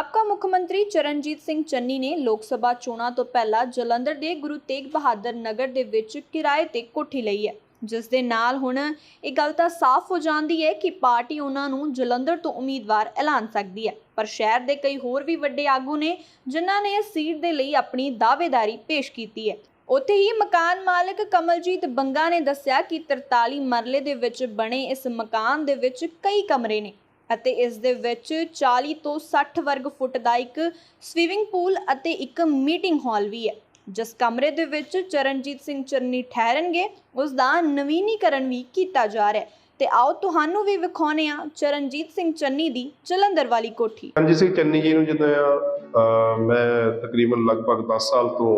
ਸਾਬਕਾ ਮੁੱਖ ਮੰਤਰੀ ਚਰਨਜੀਤ ਸਿੰਘ ਚੰਨੀ ਨੇ ਲੋਕ ਸਭਾ ਚੋਣਾਂ ਤੋਂ ਪਹਿਲਾਂ ਜਲੰਧਰ ਦੇ ਗੁਰੂ ਤੇਗ ਬਹਾਦਰ ਨਗਰ ਦੇ ਵਿੱਚ ਕਿਰਾਏ ਤੇ ਕੋਠੀ ਲਈ ਹੈ। ਜਿਸ ਦੇ ਨਾਲ ਹੁਣ ਇਹ ਗੱਲ ਤਾਂ ਸਾਫ਼ ਹੋ ਜਾਂਦੀ ਹੈ ਕਿ ਪਾਰਟੀ ਉਹਨਾਂ ਨੂੰ ਜਲੰਧਰ ਤੋਂ ਉਮੀਦਵਾਰ ਐਲਾਨ ਸਕਦੀ ਹੈ। ਪਰ ਸ਼ਹਿਰ ਦੇ ਕਈ ਹੋਰ ਵੀ ਵੱਡੇ ਆਗੂ ਨੇ ਜਿਨ੍ਹਾਂ ਨੇ ਇਸ ਸੀਟ ਦੇ ਲਈ ਆਪਣੀ ਦਾਅਵੇਦਾਰੀ ਪੇਸ਼ ਕੀਤੀ ਹੈ। ਉੱਥੇ ਹੀ ਮਕਾਨ ਮਾਲਕ ਕਮਲਜੀਤ ਬੰਗਾ ਨੇ ਦੱਸਿਆ ਕਿ 43 ਮਰਲੇ ਦੇ ਵਿੱਚ ਬਣੇ ਇਸ ਮਕਾਨ ਦੇ ਵਿੱਚ ਕਈ ਕਮਰੇ ਨੇ। ਅਤੇ ਇਸ ਦੇ ਵਿੱਚ 40 ਤੋਂ 60 ਵਰਗ ਫੁੱਟ ਦਾ ਇੱਕ ਸਵੀਮਿੰਗ ਪੂਲ ਅਤੇ ਇੱਕ ਮੀਟਿੰਗ ਹਾਲ ਵੀ ਹੈ। ਜਿਸ ਕਮਰੇ ਦੇ ਵਿੱਚ ਚਰਨਜੀਤ ਸਿੰਘ ਚੰਨੀ ਠਹਿਰਨਗੇ, ਉਸ ਦਾ ਨਵੀਨੀਕਰਨ ਵੀ ਕੀਤਾ ਜਾ ਰਿਹਾ ਹੈ। ਤੇ ਆਓ ਤੁਹਾਨੂੰ ਵੀ ਵਿਖਾਉਨੇ ਆ ਚਰਨਜੀਤ ਸਿੰਘ ਚੰਨੀ ਦੀ ਜਲੰਧਰ ਵਾਲੀ ਕੋਠੀ। ਚਰਨਜੀਤ ਸਿੰਘ ਚੰਨੀ ਜੀ ਨੂੰ ਜਿੱਦਾਂ ਮੈਂ ਤਕਰੀਬਨ ਲਗਭਗ 10 ਸਾਲ ਤੋਂ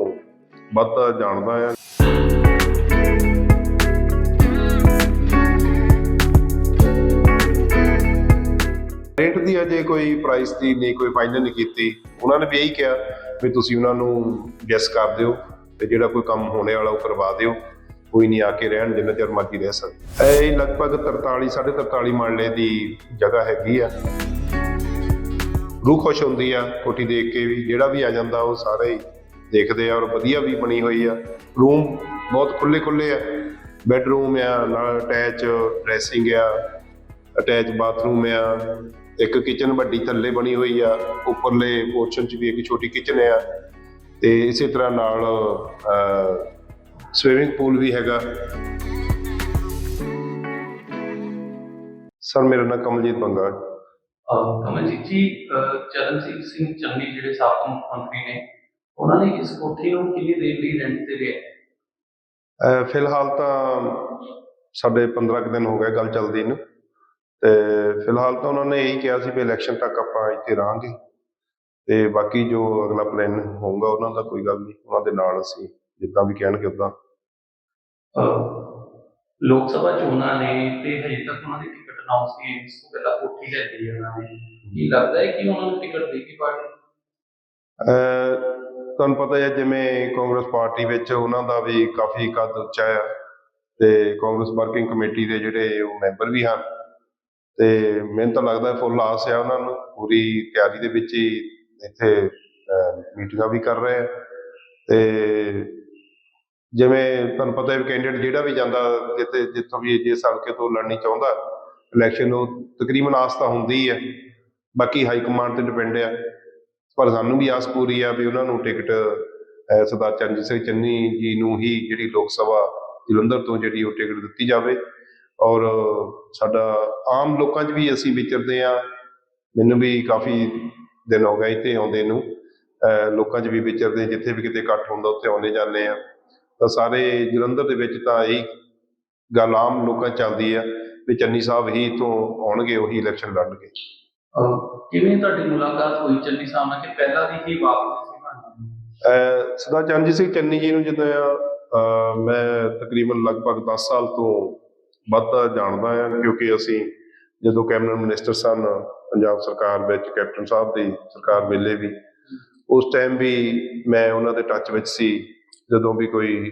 ਵੱਧ ਜਾਣਦਾ ਆ ਰੈਂਟ ਦੀ ਅਜੇ ਕੋਈ ਪ੍ਰਾਈਸ ਦੀ ਨਹੀਂ, ਕੋਈ ਫਾਈਨਲ ਨਹੀਂ ਕੀਤੀ, ਉਹਨਾਂ ਨੇ ਵੀ ਇਹੀ ਕਿਹਾ ਵੀ ਤੁਸੀਂ ਉਹਨਾਂ ਨੂੰ ਗੈਸ ਕਰ ਦਿਓ ਤੇ ਜਿਹੜਾ ਕੋਈ ਕੰਮ ਹੋਣੇ ਵਾਲਾ ਉਹ ਕਰਵਾ ਦਿਓ, ਕੋਈ ਨਹੀਂ ਆ ਕੇ ਰਹਿਣ ਜਿੰਨਾ ਚਿਰ ਮਰਜ਼ੀ ਰਹਿ ਸਕਦੇ। ਇਹ ਲਗਭਗ 43 43 ਮਰਲੇ ਦੀ ਜਗ੍ਹਾ ਹੈਗੀ ਆ। ਰੂਹ ਖੁਸ਼ ਹੁੰਦੀ ਆ, ਕੋਠੀ ਦੇਖ ਕੇ ਵੀ ਜਿਹੜਾ ਵੀ ਆ ਜਾਂਦਾ, ਉਹ ਸਾਰੇ ਹੀ ਦੇਖਦੇ ਆ ਔਰ ਵਧੀਆ ਵੀ ਬਣੀ ਹੋਈ ਆ। ਰੂਮ ਬਹੁਤ ਖੁੱਲੇ ਖੁੱਲੇ ਆ। ਬੈੱਡਰੂਮ ਆ, ਨਾਲ ਅਟੈਚ ਡਰੈਸਿੰਗ ਆ, ਅਟੈਚ ਬਾਥਰੂਮ ਆ ਇੱਕ ਕਿਚਨ ਵੱਡੀ ਥੱਲੇ ਬਣੀ ਹੋਈ ਆ ਉੱਪਰਲੇ ਪੋਰਸ਼ਨ 'ਚ ਵੀ ਇੱਕ ਛੋਟੀ ਕਿਚਨ ਆ ਤੇ ਇਸੇ ਤਰ੍ਹਾਂ ਨਾਲ ਸਵਿਮਿੰਗ ਪੂਲ ਵੀ ਹੈਗਾ। ਸਰ ਮੇਰਾ ਨਾਮ ਕਮਲਜੀਤ ਬੰਗਾ ਹੈ। ਅਹ ਕਮਲਜੀਤ ਜੀ ਚਰਨਜੀਤ ਸਿੰਘ ਚੰਨੀ ਜਿਹੜੇ ਸਾਬਕਾ ਮੁੱਖ ਮੰਤਰੀ ਨੇ ਉਹਨਾਂ ਨੇ ਇਸ ਕੋਠੀ ਨੂੰ ਕਿੰਨੀ ਦੇਰ ਲਈ ਰੈਂਟ ਤੇ ਲਿਆ? ਫਿਲਹਾਲ ਤਾਂ ਸਾਡੇ 15 ਕੁ ਦਿਨ ਹੋ ਗਏ ਗੱਲ ਚੱਲਦੀ ਨੂੰ। ਤੇ ਫਿਲਹਾਲ ਤਾਂ ਉਹਨਾਂ ਨੇ ਇਹੀ ਕਿਹਾ ਸੀ ਵੀ ਇਲੈਕਸ਼ਨ ਤੱਕ ਆਪਾਂ ਇੱਥੇ ਰਹਾਂਗੇ ਤੇ ਬਾਕੀ ਜੋ ਅਗਲਾ ਪਲਾਨ ਹੋਊਗਾ ਉਹਨਾਂ ਦਾ ਕੋਈ ਗੱਲ ਨਹੀਂ ਉਹਨਾਂ ਦੇ ਨਾਲ ਅਸੀਂ ਜਿੱਦਾਂ ਵੀ ਕਹਿਣਗੇ ਉਦਾਂ। ਲੋਕ ਸਭਾ ਚੋਣਾਂ ਨੇ ਤੇ ਹਜੇ ਤੱਕ ਉਹਨਾਂ ਦੀ ਟਿਕਟ ਅਨਾਉਂਸ ਨਹੀਂ ਇਸ ਤੋਂ ਪਹਿਲਾਂ ਕੋਠੀ ਲੈ ਲਈ ਉਹਨਾਂ ਨੇ ਕੀ ਲੱਗਦਾ ਹੈ ਕਿ ਉਹਨਾਂ ਨੂੰ ਟਿਕਟ ਦੇਗੀ ਪਾਰਟੀ ਤੁਹਾਨੂੰ ਪਤਾ ਹੈ ਜਿਵੇਂ ਕਾਂਗਰਸ ਪਾਰਟੀ ਵਿੱਚ ਉਹਨਾਂ ਦਾ ਵੀ ਕਾਫੀ ਕੱਦ ਉੱਚਾ ਆ ਤੇ ਕਾਂਗਰਸ ਵਰਕਿੰਗ ਕਮੇਟੀ ਦੇ ਜਿਹੜੇ ਉਹ ਮੈਂਬਰ ਵੀ ਹਨ ਤੇ ਮੈਨੂੰ ਤਾਂ ਲੱਗਦਾ ਫੁੱਲ ਆਸ ਆ ਉਹਨਾਂ ਨੂੰ। ਪੂਰੀ ਤਿਆਰੀ ਦੇ ਵਿੱਚ ਹੀ ਇੱਥੇ ਮੀਟਿੰਗਾਂ ਵੀ ਕਰ ਰਹੇ ਆ। ਤੇ ਜਿਵੇਂ ਤੁਹਾਨੂੰ ਪਤਾ ਹੈ ਕੈਂਡੀਡੇਟ ਜਿਹੜਾ ਵੀ ਜਾਂਦਾ, ਜਿੱਥੇ, ਜਿੱਥੋਂ ਵੀ ਜਿਸ ਹਲਕੇ ਤੋਂ ਲੜਨੀ ਚਾਹੁੰਦਾ ਇਲੈਕਸ਼ਨ ਉਹ ਤਕਰੀਬਨ ਆਸ ਤਾਂ ਹੁੰਦੀ ਹੀ ਹੈ ਬਾਕੀ ਹਾਈ ਕਮਾਂਡ ਤੇ ਡਿਪੈਂਡ ਆ। ਪਰ ਸਾਨੂੰ ਵੀ ਆਸ ਪੂਰੀ ਆ ਵੀ ਉਹਨਾਂ ਨੂੰ ਟਿਕਟ ਸਰਦਾਰ ਚਰਨਜੀਤ ਸਿੰਘ ਚੰਨੀ ਜੀ ਨੂੰ ਹੀ ਜਿਹੜੀ ਲੋਕ ਸਭਾ ਜਲੰਧਰ ਤੋਂ ਜਿਹੜੀ ਉਹ ਟਿਕਟ ਦਿੱਤੀ ਜਾਵੇ। ਔਰ ਸਾਡਾ ਆਮ ਲੋਕਾਂ 'ਚ ਵੀ ਅਸੀਂ ਵਿਚਰਦੇ ਆ ਮੈਨੂੰ ਵੀ ਕਾਫੀ ਦਿਨ ਹੋ ਗਏ ਇੱਥੇ ਆਉਂਦੇ ਨੂੰ। ਲੋਕਾਂ 'ਚ ਵੀ ਵਿਚਰਦੇ ਜਿੱਥੇ ਵੀ ਕਿਤੇ ਇਕੱਠ ਹੁੰਦਾ ਉੱਥੇ ਆਉਂਦੇ ਜਾਂਦੇ ਆ ਤਾਂ ਸਾਰੇ ਜਲੰਧਰ ਦੇ ਵਿੱਚ ਤਾਂ ਇਹ ਗੱਲ ਆਮ ਲੋਕਾਂ ਚੱਲਦੀ ਆ ਵੀ ਚੰਨੀ ਸਾਹਿਬ ਹੀ ਤੋਂ ਆਉਣਗੇ ਉਹੀ ਇਲੈਕਸ਼ਨ ਲੜਨਗੇ। ਕਿਵੇਂ ਤੁਹਾਡੀ ਮੁਲਾਕਾਤ ਹੋਈ ਚੰਨੀ ਸਾਹਿਬ ਨਾਲ ਕਿ ਪਹਿਲਾਂ ਦੀ ਹੀ ਵਾਪਸ ਸੀ ਸਰਦਾਰ ਚਰਨਜੀਤ ਸਿੰਘ ਚੰਨੀ ਜੀ ਨੂੰ ਜਿੱਦਾਂ ਮੈਂ ਤਕਰੀਬਨ ਲਗਭਗ 10 ਸਾਲ ਤੋਂ ਵੱਧ ਜਾਣਦਾ ਹਾਂ ਕਿਉਂਕਿ ਅਸੀਂ ਜਦੋਂ ਕੈਬਨਿਟ ਮਿਨਿਸਟਰ ਸਨ ਪੰਜਾਬ ਸਰਕਾਰ ਵਿੱਚ ਕੈਪਟਨ ਸਾਹਿਬ ਦੀ ਸਰਕਾਰ ਵੇਲੇ ਵੀ ਉਸ ਟਾਈਮ ਵੀ ਮੈਂ ਉਹਨਾਂ ਦੇ ਟੱਚ ਵਿੱਚ ਸੀ। ਜਦੋਂ ਵੀ ਕੋਈ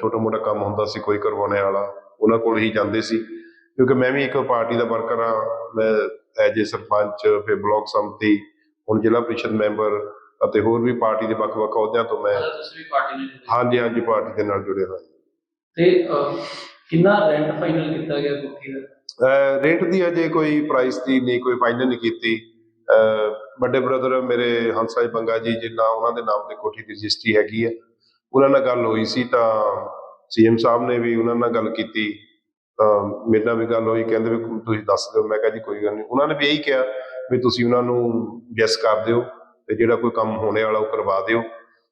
ਛੋਟਾ ਮੋਟਾ ਕੰਮ ਹੁੰਦਾ ਸੀ ਕੋਈ ਕਰਵਾਉਣੇ ਵਾਲਾ ਉਹਨਾਂ ਕੋਲ ਹੀ ਜਾਂਦੇ ਸੀ। ਕਿਉਂਕਿ ਮੈਂ ਵੀ ਇੱਕ ਪਾਰਟੀ ਦਾ ਵਰਕਰ ਹਾਂ। ਮੈਂ ਐਜ ਏ ਸਰਪੰਚ ਫਿਰ ਬਲਾਕ ਸੰਮਤੀ ਹੁਣ ਜ਼ਿਲ੍ਹਾ ਪ੍ਰੀਸ਼ਦ ਮੈਂਬਰ ਅਤੇ ਹੋਰ ਵੀ ਪਾਰਟੀ ਦੇ ਵੱਖ-ਵੱਖ ਅਹੁਦਿਆਂ ਤੋਂ ਮੈਂ ਹਾਂਜੀ ਹਾਂਜੀ ਪਾਰਟੀ ਦੇ ਨਾਲ ਜੁੜਿਆ ਹੋਇਆ ਤੇ ਕਿੰਨਾ ਰੈਂਟ ਫਾਈਨਲ ਕੀਤਾ ਗਿਆ ਕੋਠੀ ਦਾ? ਰੇਟ ਦੀ ਅਜੇ ਕੋਈ ਪ੍ਰਾਈਸ ਦੀ ਨਹੀਂ, ਕੋਈ ਫਾਈਨਲ ਨਹੀਂ ਕੀਤੀ। ਵੱਡੇ ਬ੍ਰਦਰ ਮੇਰੇ ਹੰਸਾਈ ਬੰਗਾ ਜੀ, ਜਿਨ੍ਹਾਂ ਉਹਨਾਂ ਦੇ ਨਾਮ ਤੇ ਕੋਠੀ ਦੀ ਰਜਿਸਟਰੀ ਹੈਗੀ ਹੈ ਉਹਨਾਂ ਨਾਲ ਗੱਲ ਹੋਈ ਸੀ ਤਾਂ ਸੀਐਮ ਸਾਹਿਬ ਨੇ ਵੀ ਉਹਨਾਂ ਨਾਲ ਗੱਲ ਕੀਤੀ। ਤਾਂ ਮੇਰੇ ਨਾਲ ਵੀ ਗੱਲ ਹੋਈ, ਕਹਿੰਦੇ ਵੀ ਤੁਸੀਂ ਦੱਸ ਦਿਓ। ਮੈਂ ਕਿਹਾ ਜੀ ਕੋਈ ਗੱਲ ਨਹੀਂ। ਉਹਨਾਂ ਨੇ ਵੀ ਇਹੀ ਕਿਹਾ ਵੀ ਤੁਸੀਂ ਉਹਨਾਂ ਨੂੰ ਗੈਸ ਕਰ ਦਿਓ ਤੇ ਜਿਹੜਾ ਕੋਈ ਕੰਮ ਹੋਣੇ ਵਾਲਾ ਉਹ ਕਰਵਾ ਦਿਓ।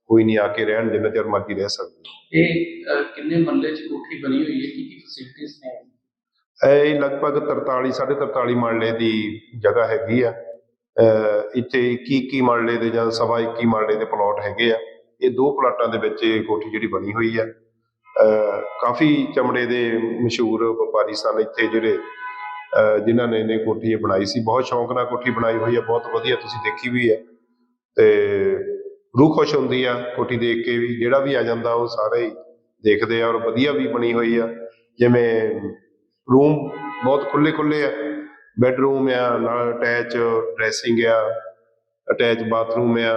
ਕੋਈ ਨਹੀਂ ਆ ਕੇ ਰਹਿਣ ਜਿੰਨਾ ਚਿਰ ਮਰਜ਼ੀ ਰਹਿ ਸਕਦੇ ਇਹ ਅਹ, ਕਿੰਨੇ ਮਰਲੇ 'ਚ ਕੋਠੀ ਬਣੀ ਹੋਈ ਹੈ? ਕੀ ਕੀ ਫੈਸਿਲਿਟੀਆਂ ਨੇ? ਇਹ ਲਗਭਗ 43 43 ਮਰਲੇ ਦੀ ਜਗ੍ਹਾ ਹੈਗੀ ਆ। ਅਹ ਇੱਥੇ 21 21 ਮਰਲੇ ਦੇ ਜਾਂ ਸਵਾ 21 ਮਰਲੇ ਦੇ ਪਲਾਟ ਹੈਗੇ ਆ। ਇਹ ਦੋ ਪਲਾਟਾਂ ਦੇ ਵਿੱਚ ਇਹ ਕੋਠੀ ਜਿਹੜੀ ਬਣੀ ਹੋਈ ਆ। ਅਹ ਕਾਫੀ ਚਮੜੇ ਦੇ ਮਸ਼ਹੂਰ ਵਪਾਰੀ ਸਨ ਇੱਥੇ ਜਿਹੜੇ ਅਹ ਜਿਨ੍ਹਾਂ ਨੇ ਇਹਨੇ ਕੋਠੀ ਇਹ ਬਣਾਈ ਸੀ। ਬਹੁਤ ਸ਼ੌਂਕ ਨਾਲ ਕੋਠੀ ਬਣਾਈ ਹੋਈ ਆ ਬਹੁਤ ਵਧੀਆ ਤੁਸੀਂ ਦੇਖੀ ਵੀ ਹੈ। ਤੇ ਰੂਹ ਖੁਸ਼ ਹੁੰਦੀ ਆ, ਕੋਠੀ ਦੇਖ ਕੇ ਵੀ ਜਿਹੜਾ ਵੀ ਆ ਜਾਂਦਾ ਉਹ ਸਾਰੇ ਹੀ ਦੇਖਦੇ ਆ ਔਰ ਵਧੀਆ ਵੀ ਬਣੀ ਹੋਈ ਆ। ਜਿਵੇਂ ਰੂਮ ਬਹੁਤ ਖੁੱਲੇ ਖੁੱਲੇ ਆ, ਬੈੱਡਰੂਮ ਆ, ਨਾਲ ਅਟੈਚ ਡਰੈਸਿੰਗ ਆ, ਅਟੈਚ ਬਾਥਰੂਮ ਆ,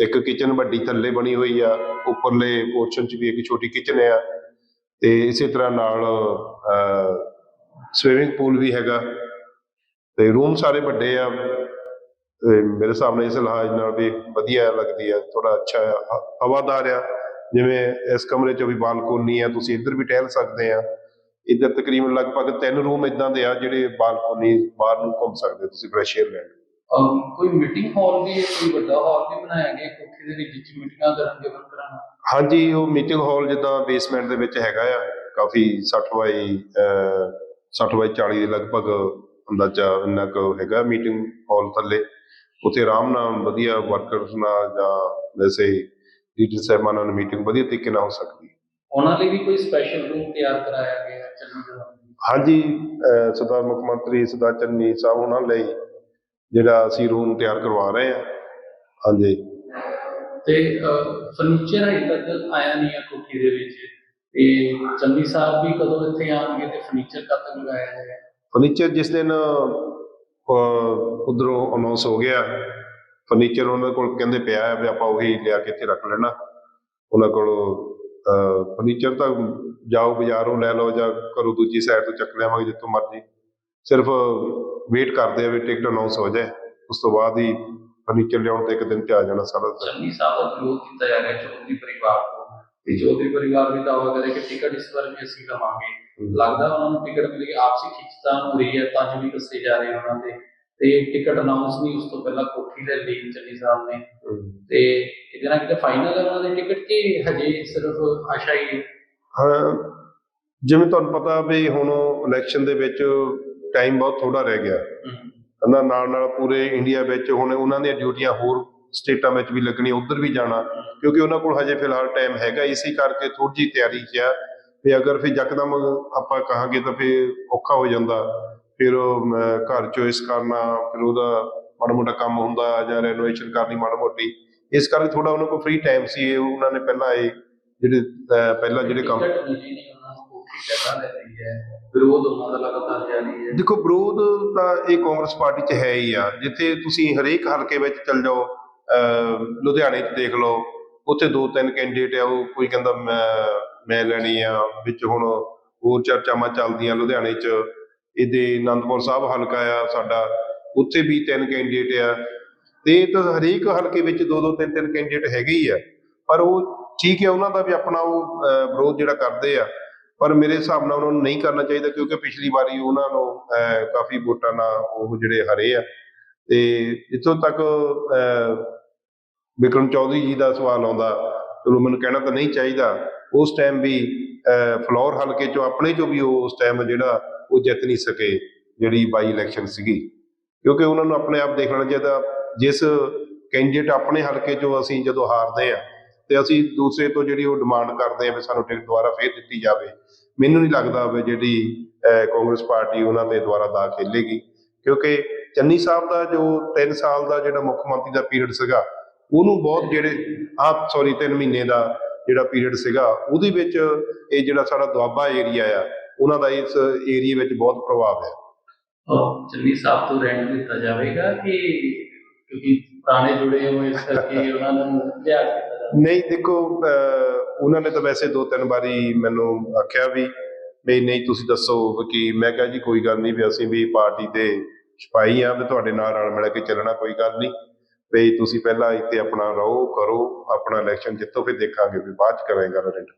ਇੱਕ ਕਿਚਨ ਵੱਡੀ ਥੱਲੇ ਬਣੀ ਹੋਈ ਆ, ਉੱਪਰਲੇ ਪੋਰਸ਼ਨ 'ਚ ਵੀ ਇੱਕ ਛੋਟੀ ਕਿਚਨ ਆ ਤੇ ਇਸੇ ਤਰ੍ਹਾਂ ਨਾਲ ਸਵਿਮਿੰਗ ਪੂਲ ਵੀ ਹੈਗਾ ਤੇ ਰੂਮ ਸਾਰੇ ਵੱਡੇ ਆ। ਤੇ ਮੇਰੇ ਹਿਸਾਬ ਨਾਲ ਇਸ ਲਿਹਾਜ਼ ਨਾਲ ਵੀ ਵਧੀਆ ਲੱਗਦੀ ਆ ਥੋੜਾ ਅੱਛਾ ਆ, ਹ- ਹਵਾਦਾਰ ਆ। ਜਿਵੇਂ ਇਸ ਕਮਰੇ 'ਚ ਵੀ ਬਾਲਕੋਨੀ ਆ ਤੁਸੀਂ ਇੱਧਰ ਵੀ ਟਹਿਲ ਸਕਦੇ ਆ। ਇੱਧਰ ਤਕਰੀਬਨ ਲਗਭਗ ਤਿੰਨ ਰੂਮ ਇਦਾਂ ਦੇ ਆ ਜਿਹੜੇ ਬਾਲਕੋਨੀ ਬਾਹਰ ਨੂੰ ਘੁੰਮ ਸਕਦੇ ਹੋ ਤੁਸੀਂ ਫਰੈਸ਼ ਏਅਰ ਲੈਣ। ਅਮ, ਕੋਈ ਮੀਟਿੰਗ ਹਾਲ ਵੀ ਹੈ ਕੋਈ ਵੱਡਾ ਹਾਲ ਵੀ ਬਣਾਇਆ ਗਿਆ ਕੋਠੀ ਦੇ ਵਿੱਚ ਜਿੱਥੇ ਮੀਟਿੰਗਾਂ ਕਰਨ ਗਿਵਨ ਕਰਾਉਣਾ? ਹਾਂਜੀ ਉਹ ਮੀਟਿੰਗ ਹਾਲ ਜਿੱਦਾਂ ਬੇਸਮੈਂਟ ਦੇ ਵਿੱਚ ਹੈਗਾ ਆ ਕਾਫੀ 60 ਬਾਈ ਅਹ, 60 ਬਾਈ 40 ਦੇ ਲਗਭਗ ਅੰਦਾਜ਼ਾ ਇੰਨਾ ਕੁ ਹੈਗਾ ਮੀਟਿੰਗ ਹਾਲ ਥੱਲੇ। ਉੱਥੇ ਆਰਾਮ ਨਾਲ ਵਧੀਆ ਵਰਕਰਸ ਨਾਲ ਜਾਂ ਵੈਸੇ ਲੀਡਰ ਸਾਹਿਬਾਨਾਂ ਨਾਲ ਮੀਟਿੰਗ ਵਧੀਆ ਤਰੀਕੇ ਨਾਲ ਹੋ ਸਕਦੀ ਹੈ। ਉਹਨਾਂ ਲਈ ਵੀ ਕੋਈ ਸਪੈਸ਼ਲ ਰੂਮ ਤਿਆਰ ਕਰਾਇਆ ਗਿਆ ਹੈ ਚੰਡੀਗੜ੍ਹ। ਹਾਂਜੀ ਸਰਦਾਰ ਮੁੱਖ ਮੰਤਰੀ ਸਰਦਾਰ ਚੰਨੀ ਸਾਹਿਬ ਉਹਨਾਂ ਲਈ ਜਿਹੜਾ ਅਸੀਂ ਰੂਮ ਤਿਆਰ ਕਰਵਾ ਰਹੇ ਹਾਂ। ਹਾਂਜੀ। ਤੇ ਫਰਨੀਚਰ ਹਜੇ ਤੱਕ ਆਇਆ ਨਹੀਂ ਹੈ ਕੋਠੀ ਦੇ ਵਿੱਚ। ਤੇ ਚੰਨੀ ਸਾਹਿਬ ਵੀ ਕਦੋਂ ਇੱਥੇ ਆਉਣਗੇ ਤੇ ਫਰਨੀਚਰ ਕਦ ਤੱਕ ਲਗਾਇਆ ਜਾਏਗਾ? ਫਰਨੀਚਰ ਜਿਸ ਦਿਨ ਉਧਰੋਂ ਅਨਾਉਂਸ ਹੋ ਗਿਆ। ਫਰਨੀਚਰ ਉਹਨਾਂ ਕੋਲ ਕਹਿੰਦੇ ਪਿਆ ਹੈ ਵੀ ਆਪਾਂ ਉਹੀ ਲਿਆ ਕੇ ਇੱਥੇ ਰੱਖ ਲੈਣਾ। ਉਹਨਾਂ ਕੋਲ ਫਰਨੀਚਰ ਤਾਂ ਜਾਓ ਬਾਜ਼ਾਰੋਂ ਲੈ ਲਓ ਜਾਂ ਘਰੋਂ ਦੂਜੀ ਸਾਈਡ ਤੋਂ ਚੱਕ ਲਿਆਵਾਂਗੇ ਜਿੱਥੋਂ ਮਰਜ਼ੀ। ਸਿਰਫ ਵੇਟ ਕਰਦੇ ਆ ਵੀ ਟਿਕਟ ਅਨਾਉਂਸ ਹੋ ਜਾਏ। ਉਸ ਤੋਂ ਬਾਅਦ ਹੀ ਫਰਨੀਚਰ ਲਿਆਉਣ ਤੇ ਇੱਕ ਦਿਨ ਤੇ ਆ ਜਾਣਾ ਸਾਰਾ ਚੰਨੀ ਸਾਹਿਬ ਦਾ ਵਿਰੋਧ ਕੀਤਾ ਜਾ ਰਿਹਾ ਚੌਧਰੀ ਪਰਿਵਾਰ ਤੋਂ। ਤੇ ਚੌਧਰੀ ਪਰਿਵਾਰ ਵੀ ਦਾਅਵਾ ਕਰੇ ਕਿ ਟਿਕਟ ਇਸ ਵਾਰ ਵੀ ਅਸੀਂ ਲਵਾਂਗੇ। ਲੱਗਦਾ ਉਹਨਾਂ ਨੂੰ ਟਿਕਟ ਮਿਲੀ ਆਪਸੀ ਖਿੱਚਤਾਨ ਹੋ ਰਹੀ ਹੈ ਤਾਂ ਵੀ ਦੱਸੇ ਜਾ ਰਹੇ ਉਹਨਾਂ ਦੇ। ਤੇ ਟਿਕਟ ਅਨਾਉਂਸ ਨਹੀਂ ਉਸ ਤੋਂ ਪਹਿਲਾਂ ਕੋਠੀ ਦੇ ਲਈ ਚੰਨੀ ਸਾਹਿਬ ਨੇ ਤੇ ਇਹਦੇ ਨਾਲ ਕਿਤੇ ਫਾਈਨਲ ਹੈ ਉਹਨਾਂ ਦੀ ਟਿਕਟ ਕਿ ਹਜੇ ਸਿਰਫ ਆਸ਼ਾ ਹੀ ਹੈ? ਜਿਵੇਂ ਤੁਹਾਨੂੰ ਪਤਾ ਵੀ ਹੁਣ ਇਲੈਕਸ਼ਨ ਦੇ ਵਿੱਚ ਟਾਈਮ ਬਹੁਤ ਥੋੜਾ ਰਹਿ ਗਿਆ। ਉਹਨਾਂ ਨਾਲ ਨਾਲ ਪੂਰੇ ਇੰਡੀਆ ਵਿੱਚ ਹੁਣ ਉਹਨਾਂ ਦੀਆਂ ਡਿਊਟੀਆਂ ਹੋਰ ਸਟੇਟਾਂ ਵਿੱਚ ਵੀ ਲੱਗਣੀਆਂ ਉੱਧਰ ਵੀ ਜਾਣਾ। ਕਿਉਂਕਿ ਉਹਨਾਂ ਕੋਲ ਹਜੇ ਫਿਲਹਾਲ ਟਾਈਮ ਹੈਗਾ ਇਸੇ ਕਰਕੇ ਥੋੜੀ ਜਿਹੀ ਤਿਆਰੀ 'ਚ ਆ। ਵੀ ਅਗਰ ਫਿਰ ਯਕਦਮ ਆਪਾਂ ਕਹਾਂਗੇ ਤਾਂ ਫਿਰ ਔਖਾ ਹੋ ਜਾਂਦਾ। ਫਿਰ ਘਰ ਚੋਇਸ ਕਰਨਾ ਫਿਰ ਉਹਦਾ ਮਾੜਾ ਮੋਟਾ ਕੰਮ ਹੁੰਦਾ ਜਾਂ ਰੈਨੋਵੇਸ਼ਨ ਕਰਨੀ ਮਾੜਾ ਮੋਟੀ। ਇਸ ਕਰਕੇ ਥੋੜਾ ਉਹਨਾਂ ਕੋਲ ਫ੍ਰੀ ਟਾਈਮ ਸੀ ਉਹਨਾਂ ਨੇ ਪਹਿਲਾਂ ਇਹ ਜਿਹੜੇ ਪਹਿਲਾਂ ਜਿਹੜੇ ਕੰਮ ਵਿਰੋਧ ਉਹਨਾਂ ਦਾ ਲਗਾਤਾਰ ਜਾਰੀ ਹੈ। ਦੇਖੋ ਵਿਰੋਧ ਤਾਂ ਇਹ ਕਾਂਗਰਸ ਪਾਰਟੀ 'ਚ ਹੈ ਹੀ ਆ। ਜਿੱਥੇ ਤੁਸੀਂ ਹਰੇਕ ਹਲਕੇ ਵਿੱਚ ਚੱਲ ਜਾਓ ਲੁਧਿਆਣੇ 'ਚ ਦੇਖ ਲਓ ਉੱਥੇ ਦੋ ਤਿੰਨ ਕੈਂਡੀਡੇਟ ਆ ਉਹ ਕੋਈ ਕਹਿੰਦਾ ਮੈਂ ਲੈਣੀ ਆ ਵਿੱਚ ਹੁਣ ਹੋਰ ਚਰਚਾਵਾਂ ਚੱਲਦੀਆਂ ਲੁਧਿਆਣੇ 'ਚ। ਇਹਦੇ ਆਨੰਦਪੁਰ ਸਾਹਿਬ ਹਲਕਾ ਆ ਸਾਡਾ ਉੱਥੇ ਵੀ ਤਿੰਨ ਕੈਂਡੀਡੇਟ ਆ। ਤੇ ਤਾਂ ਹਰੇਕ ਹਲਕੇ ਵਿੱਚ ਦੋ ਦੋ ਤਿੰਨ ਤਿੰਨ ਕੈਂਡੀਡੇਟ ਹੈਗੇ ਹੀ ਆ। ਪਰ ਉਹ ਠੀਕ ਹੈ ਉਹਨਾਂ ਦਾ ਵੀ ਆਪਣਾ ਉਹ ਵਿਰੋਧ ਜਿਹੜਾ ਕਰਦੇ ਆ। ਪਰ ਮੇਰੇ ਹਿਸਾਬ ਨਾਲ ਉਹਨਾਂ ਨੂੰ ਨਹੀਂ ਕਰਨਾ ਚਾਹੀਦਾ ਕਿਉਂਕਿ ਪਿਛਲੀ ਵਾਰੀ ਉਹਨਾਂ ਨੂੰ ਅਹ, ਕਾਫੀ ਵੋਟਾਂ ਨਾਲ ਉਹ ਜਿਹੜੇ ਹਰੇ ਆ। ਤੇ ਇੱਥੋਂ ਤੱਕ ਅਹ, ਵਿਕਰਮ ਚੌਧਰੀ ਜੀ ਦਾ ਸਵਾਲ ਆਉਂਦਾ ਚਲੋ ਮੈਨੂੰ ਕਹਿਣਾ ਤਾਂ ਨਹੀਂ ਚਾਹੀਦਾ। ਉਸ ਟਾਈਮ ਵੀ ਅਹ, ਫਲੋਰ ਹਲਕੇ ਚੋਂ ਆਪਣੇ ਚੋਂ ਵੀ ਉਹ ਉਸ ਟਾਈਮ ਜਿਹੜਾ ਉਹ ਜਿੱਤ ਨਹੀਂ ਸਕੇ ਜਿਹੜੀ ਬਾਈ ਇਲੈਕਸ਼ਨ ਸੀਗੀ। ਕਿਉਂਕਿ ਉਹਨਾਂ ਨੂੰ ਆਪਣੇ ਆਪ ਦੇਖਣਾ ਚਾਹੀਦਾ ਜਿਸ ਕੈਂਡੀਡੇਟ ਆਪਣੇ ਹਲਕੇ ਚੋਂ ਅਸੀਂ ਜਦੋਂ ਹਾਰਦੇ ਆ ਤੇ ਅਸੀਂ ਦੂਸਰੇ ਤੋਂ ਜਿਹੜੀ ਉਹ ਡਿਮਾਂਡ ਕਰਦੇ ਆ ਵੀ ਸਾਨੂੰ ਟਿਕਟ ਦੁਬਾਰਾ ਫੇਰ ਦਿੱਤੀ ਜਾਵੇ ਮੈਨੂੰ ਨਹੀਂ ਲੱਗਦਾ ਵੀ ਜਿਹੜੀ ਕਾਂਗਰਸ ਪਾਰਟੀ ਉਹਨਾਂ ਤੇ ਦੁਬਾਰਾ ਦਾ ਖੇਲੇਗੀ। ਕਿਉਂਕਿ ਚੰਨੀ ਸਾਹਿਬ ਦਾ ਜੋ 3 ਸਾਲ ਦਾ ਜਿਹੜਾ ਮੁੱਖ ਮੰਤਰੀ ਦਾ ਪੀਰੀਅਡ ਸੀਗਾ ਉਹਨੂੰ ਬਹੁਤ ਜਿਹੜੇ ਆਹ ਸੌਰੀ 3 ਮਹੀਨੇ ਦਾ ਜਿਹੜਾ ਪੀਰੀਅਡ ਸੀਗਾ ਉਹਦੇ ਵਿੱਚ ਇਹ ਜਿਹੜਾ ਸਾਡਾ ਦੁਆਬਾ ਏਰੀਆ ਆ ਉਹਨਾਂ ਦਾ ਇਸ ਏਰੀਆ ਵਿੱਚ ਬਹੁਤ ਪ੍ਰਭਾਵ ਹੈ। ਔਰ ਚੰਨੀ ਸਾਹਿਬ ਤੋਂ ਰੈਂਟ ਦਿੱਤਾ ਜਾਵੇਗਾ ਕਿ ਕਿਉਂਕਿ ਪੁਰਾਣੇ ਜੁੜੇ ਹੋਏ ਇਸ ਕਰਕੇ ਉਹਨਾਂ ਨੂੰ ਲਿਆ ਕੀਤਾ ਜਾਵੇ? ਨਹੀਂ ਦੇਖੋ ਉਹਨਾਂ ਨੇ ਤਾਂ ਵੈਸੇ ਦੋ ਤਿੰਨ ਵਾਰੀ ਮੈਨੂੰ ਆਖਿਆ ਵੀ ਵੀ ਨਹੀਂ ਤੁਸੀਂ ਦੱਸੋ ਕਿ। ਮੈਂ ਕਿਹਾ ਜੀ ਕੋਈ ਗੱਲ ਨਹੀਂ ਵੀ ਅਸੀਂ ਵੀ ਪਾਰਟੀ ਦੇ ਸਿਪਾਹੀ ਆ ਵੀ ਤੁਹਾਡੇ ਨਾਲ ਰਲ ਮਿਲ ਕੇ ਚੱਲਣਾ ਕੋਈ ਗੱਲ ਨਹੀਂ। ਵੀ ਤੁਸੀਂ ਪਹਿਲਾਂ ਇੱਥੇ ਆਪਣਾ ਰਹੋ, ਕਰੋ, ਆਪਣਾ ਇਲੈਕਸ਼ਨ ਜਿੱਤੋ, ਫਿਰ ਦੇਖਾਂਗੇ ਵੀ ਬਾਅਦ ਚ ਕਰਾਂਗੇ ਗੱਲ। ਰੈਂਟ